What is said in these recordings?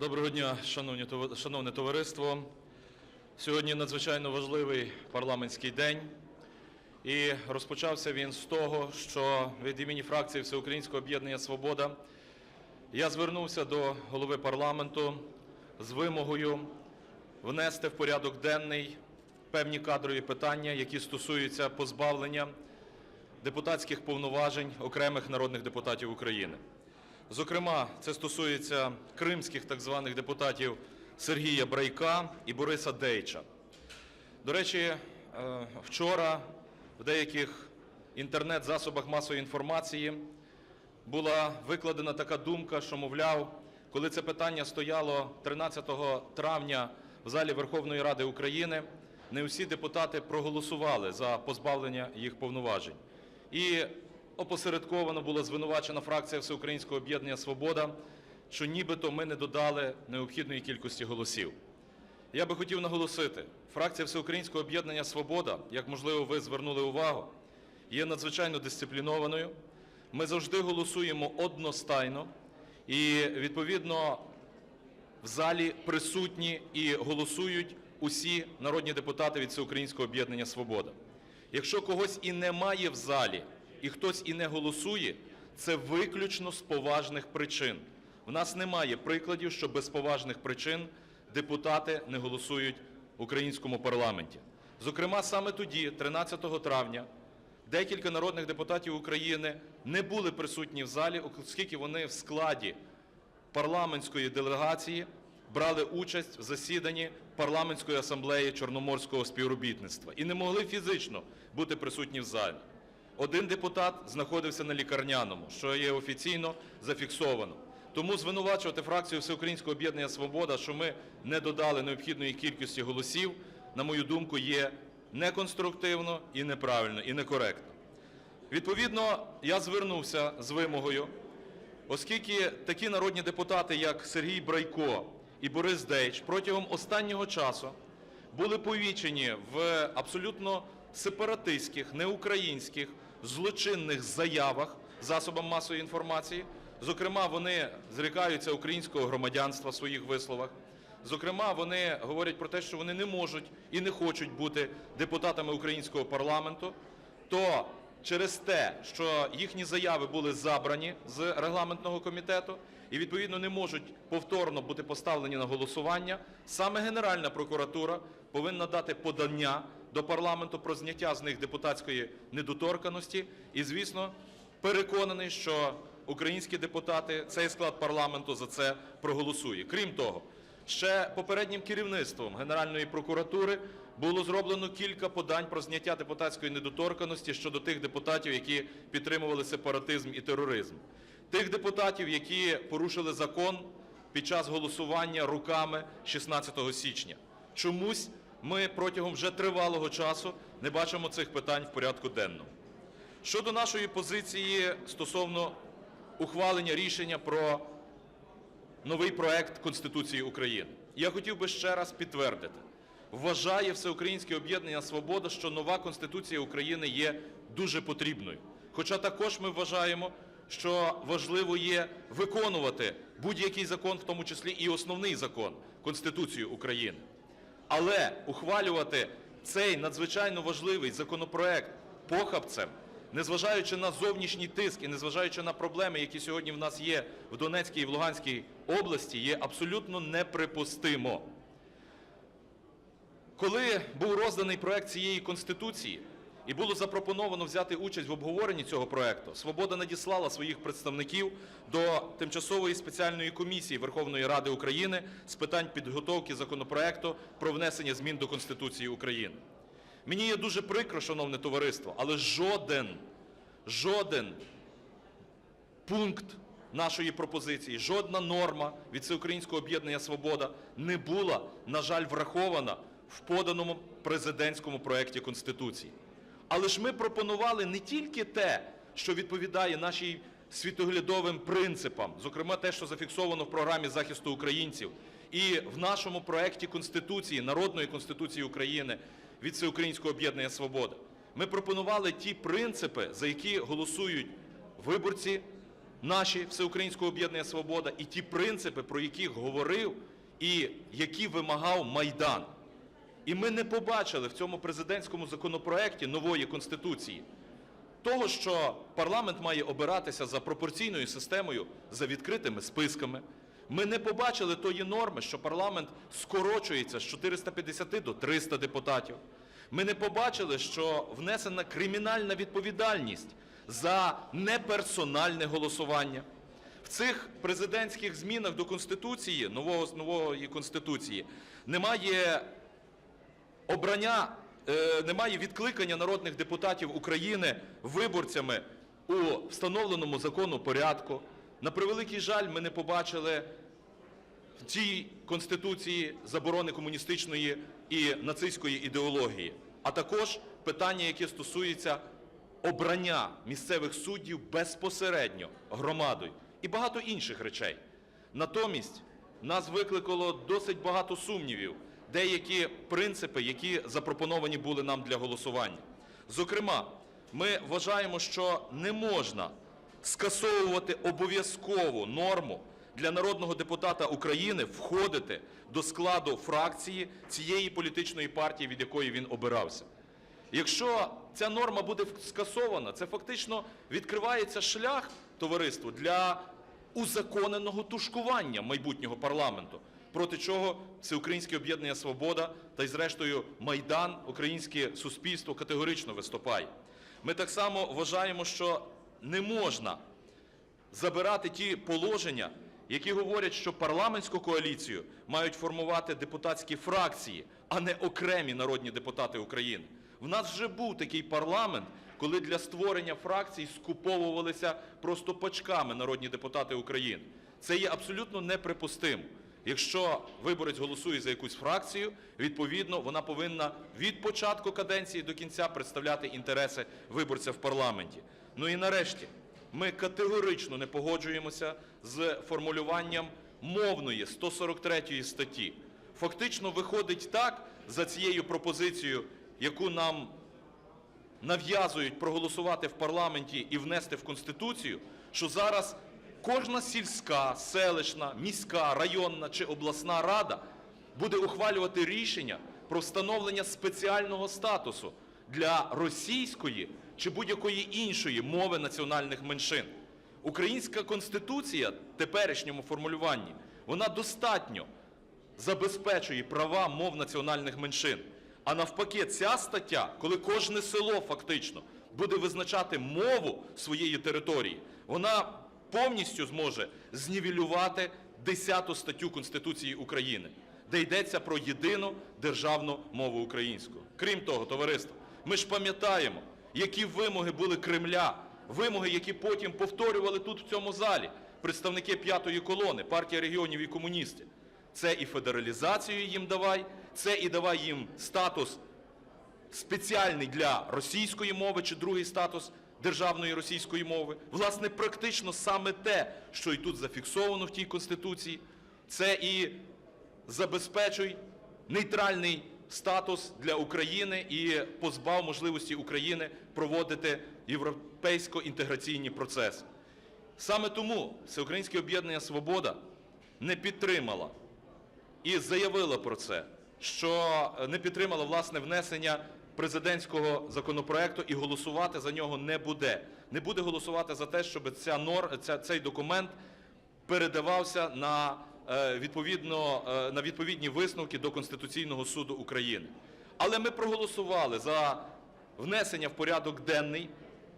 Доброго дня, шановне товариство. Сьогодні надзвичайно важливий парламентський день. І розпочався він з того, що від імені фракції Всеукраїнського об'єднання Свобода я звернувся до голови парламенту з вимогою внести в порядок денний певні кадрові питання, які стосуються позбавлення депутатських повноважень окремих народних депутатів України. Зокрема, це стосується кримських так званих депутатів Сергія Брайка і Бориса Дейча. До речі, е, вчора в деяких інтернет-засобах масової інформації була викладена така думка, що, мовляв, коли це питання стояло 13 травня в залі Верховної Ради України, не всі депутати проголосували за позбавлення їх повноважень. І опосередковано була звинувачена фракція Всеукраїнського об'єднання Свобода, що нібито ми не додали необхідної кількості голосів. Я би хотів наголосити, фракція Всеукраїнського об'єднання Свобода, як можливо ви звернули увагу, є надзвичайно дисциплінованою. Ми завжди голосуємо одностайно і, відповідно, в залі присутні і голосують усі народні депутати від Всеукраїнського об'єднання Свобода. Якщо когось і немає в залі, і хтось і не голосує, це виключно з поважних причин. В нас немає прикладів, що без поважних причин депутати не голосують в українському парламенті. Зокрема, саме тоді, 13 травня, декілька народних депутатів України не були присутні в залі, оскільки вони в складі парламентської делегації брали участь в засіданні парламентської асамблеї Чорноморського співробітництва і не могли фізично бути присутні в залі. Один депутат знаходився на лікарняному, що є офіційно зафіксовано. Тому звинувачувати фракцію Всеукраїнського об'єднання Свобода, що ми не додали необхідної кількості голосів, на мою думку, є неконструктивно і неправильно, і некоректно. Відповідно, я звернувся з вимогою Оскільки такі народні депутати, як Сергій Брайко і Борис Дейч, протягом останнього часу були повічені в абсолютно сепаратистських, неукраїнських, злочинних заявах засобам масової інформації. Зокрема, вони зрікаються українського громадянства в своїх висловах. Зокрема, вони говорять про те, що вони не можуть і не хочуть бути депутатами українського парламенту, то через те, що їхні заяви були забрані з регламентного комітету і відповідно не можуть повторно бути поставлені на голосування, саме Генеральна прокуратура повинна дати подання до парламенту про зняття з них депутатської недоторканості. І, звісно, переконаний, що українські депутати, цей склад парламенту за це проголосує. Крім того, Ще попереднім керівництвом Генеральної прокуратури було зроблено кілька подань про зняття депутатської недоторканості щодо тих депутатів, які підтримували сепаратизм і тероризм. Тих депутатів, які порушили закон під час голосування руками 16 січня. Чомусь ми протягом вже тривалого часу не бачимо цих питань в порядку денному. Щодо нашої позиції стосовно ухвалення рішення про новий проект Конституції України. Я хотів би ще раз підтвердити. Вважає Всеукраїнське об'єднання Свобода, що нова Конституція України є дуже потрібною. Хоча також ми вважаємо, що важливо є виконувати будь-який закон, в тому числі і основний закон Конституцію України. Але ухвалювати цей надзвичайно важливий законопроект похабцем, незважаючи на зовнішній тиск і незважаючи на проблеми, які сьогодні в нас є в Донецькій і в Луганській області, є абсолютно неприпустимо. Коли був розданий проект цієї конституції і було запропоновано взяти участь в обговоренні цього проекту, Свобода надіслала своїх представників до тимчасової спеціальної комісії Верховної Ради України з питань підготовки законопроекту про внесення змін до Конституції України. Мені є дуже прикро, шановне товариство, але жоден, жоден пункт нашої пропозиції, жодна норма від Всеукраїнського об'єднання Свобода не була, на жаль, врахована в поданому президентському проєкті Конституції. Але ж ми пропонували не тільки те, що відповідає нашій світоглядовим принципам, зокрема те, що зафіксовано в програмі захисту українців, і в нашому проєкті Конституції, Народної Конституції України від Всеукраїнського об'єднання Свобода. Ми пропонували ті принципи, за які голосують виборці наші Всеукраїнського об'єднання Свобода і ті принципи, про які говорив і які вимагав Майдан. І ми не побачили в цьому президентському законопроекті нової конституції того, що парламент має обиратися за пропорційною системою, за відкритими списками. Ми не побачили тої норми, що парламент скорочується з 450 до 300 депутатів. Ми не побачили, що внесена кримінальна відповідальність за неперсональне голосування. В цих президентських змінах до Конституції, нової Конституції, немає обрання, е, немає відкликання народних депутатів України виборцями у встановленому закону порядку. На превеликий жаль, ми не побачили в цій Конституції заборони комуністичної і нацистської ідеології, а також питання, яке стосується обрання місцевих суддів безпосередньо громадою і багато інших речей. Натомість нас викликало досить багато сумнівів, деякі принципи, які запропоновані були нам для голосування. Зокрема, ми вважаємо, що не можна скасовувати обов'язкову норму для народного депутата України входити до складу фракції цієї політичної партії, від якої він обирався. Якщо ця норма буде скасована, це фактично відкривається шлях товариству для узаконеного тушкування майбутнього парламенту, проти чого Всеукраїнське об'єднання Свобода та й зрештою Майдан, українське суспільство категорично виступає. Ми так само вважаємо, що не можна забирати ті положення, які говорять, що парламентську коаліцію мають формувати депутатські фракції, а не окремі народні депутати України. В нас вже був такий парламент, коли для створення фракцій скуповувалися просто пачками народні депутати України. Це є абсолютно неприпустимо. Якщо виборець голосує за якусь фракцію, відповідно вона повинна від початку каденції до кінця представляти інтереси виборця в парламенті. Ну і нарешті, ми категорично не погоджуємося з формулюванням мовної 143 статті. Фактично виходить так за цією пропозицією, яку нам нав'язують проголосувати в парламенті і внести в Конституцію, що зараз кожна сільська, селищна, міська, районна чи обласна рада буде ухвалювати рішення про встановлення спеціального статусу для російської чи будь-якої іншої мови національних меншин. Українська конституція в теперішньому формулюванні вона достатньо забезпечує права мов національних меншин. А навпаки, ця стаття, коли кожне село фактично буде визначати мову своєї території, вона повністю зможе знівелювати 10 статтю Конституції України, де йдеться про єдину державну мову українську. Крім того, товариство, ми ж пам'ятаємо, які вимоги були Кремля, вимоги, які потім повторювали тут в цьому залі представники п'ятої колони, партія регіонів і комуністи. Це і федералізацію їм давай, це і давай їм статус спеціальний для російської мови чи другий статус державної російської мови. Власне, практично саме те, що і тут зафіксовано в тій Конституції, це і забезпечуй нейтральний статус для України і позбав можливості України проводити європейсько-інтеграційні процеси. Саме тому Всеукраїнське об'єднання Свобода не підтримала і заявила про це, що не підтримала власне внесення президентського законопроекту і голосувати за нього не буде. Не буде голосувати за те, щоб ця нор, ця, цей документ передавався на, е, відповідно, е, на відповідні висновки до Конституційного суду України. Але ми проголосували за внесення в порядок денний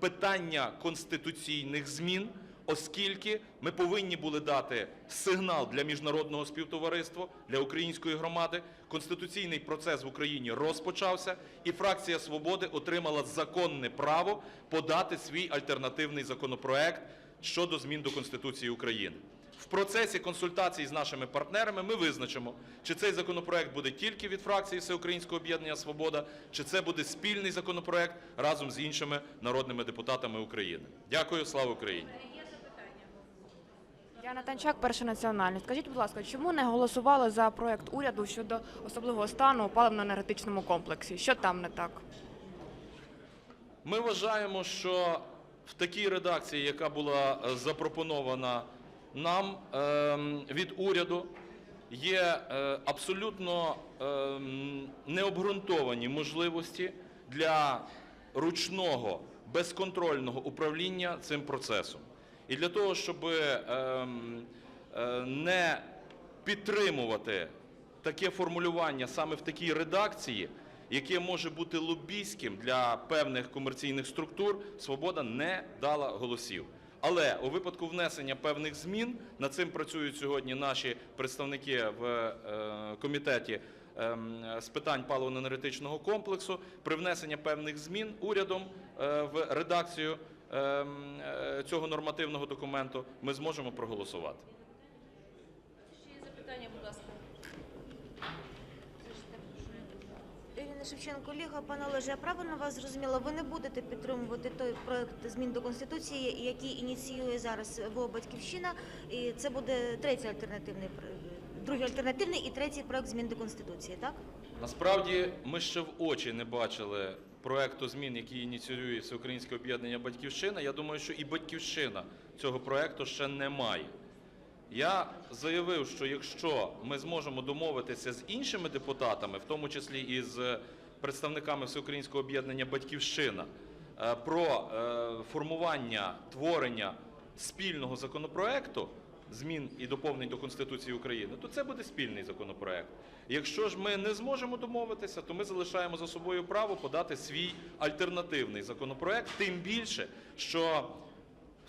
питання конституційних змін, оскільки ми повинні були дати сигнал для міжнародного співтовариства, для української громади. Конституційний процес в Україні розпочався, і фракція свободи отримала законне право подати свій альтернативний законопроект щодо змін до Конституції України. В процесі консультацій з нашими партнерами ми визначимо, чи цей законопроект буде тільки від фракції Всеукраїнського об'єднання Свобода, чи це буде спільний законопроект разом з іншими народними депутатами України. Дякую, слава Україні! Діана Танчак, перший національний. Скажіть, будь ласка, чому не голосували за проект уряду щодо особливого стану у паливно-енергетичному комплексі? Що там не так? Ми вважаємо, що в такій редакції, яка була е, запропонована нам ем, від уряду, є е, абсолютно ем, необґрунтовані можливості для ручного безконтрольного управління цим процесом. І для того, щоб ем, е, не підтримувати таке формулювання саме в такій редакції, яке може бути лобійським для певних комерційних структур, свобода не дала голосів. Але у випадку внесення певних змін над цим працюють сьогодні наші представники в е, комітеті ем, з питань паливно-енергетичного комплексу. При внесенні певних змін урядом е, в редакцію цього нормативного документу ми зможемо проголосувати. Ще є запитання, будь ласка. Ірина Шевченко, Ліга, пане Олеже, я правильно вас зрозуміла? Ви не будете підтримувати той проект змін до конституції, який ініціює зараз ВО Батьківщина, і це буде третій альтернативний другий альтернативний і третій проект змін до конституції, так? Насправді ми ще в очі не бачили проекту змін, який ініціює Всеукраїнське об'єднання Батьківщина. Я думаю, що і Батьківщина цього проекту ще не має. Я заявив, що якщо ми зможемо домовитися з іншими депутатами, в тому числі і з представниками Всеукраїнського об'єднання Батьківщина, е, про е, формування творення спільного законопроекту змін і доповнень до Конституції України, то це буде спільний законопроект. Якщо ж ми не зможемо домовитися, то ми залишаємо за собою право подати свій альтернативний законопроект, тим більше, що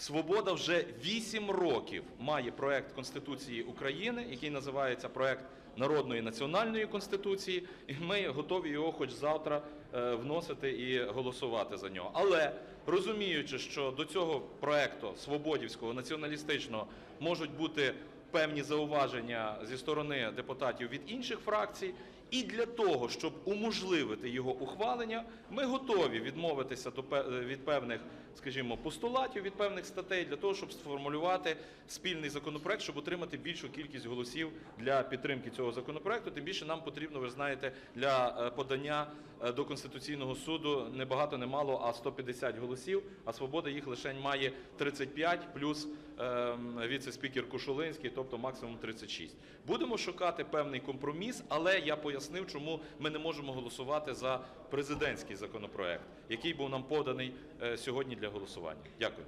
Свобода вже 8 років має проект Конституції України, який називається проект Народної національної конституції, і ми готові його хоч завтра е, вносити і голосувати за нього. Але розуміючи, що до цього проекту свободівського націоналістичного можуть бути певні зауваження зі сторони депутатів від інших фракцій. І для того, щоб уможливити його ухвалення, ми готові відмовитися від певних, скажімо, постулатів, від певних статей, для того, щоб сформулювати спільний законопроект, щоб отримати більшу кількість голосів для підтримки цього законопроекту. Тим більше нам потрібно, ви знаєте, для е, подання до Конституційного суду не багато, не мало, а 150 голосів, а свобода їх лише має 35 плюс ем, віце-спікер Кушулинський, тобто максимум 36. Будемо шукати певний компроміс, але я пояснив, чому ми не можемо голосувати за президентський законопроект, який був нам поданий е, сьогодні для голосування. Дякую.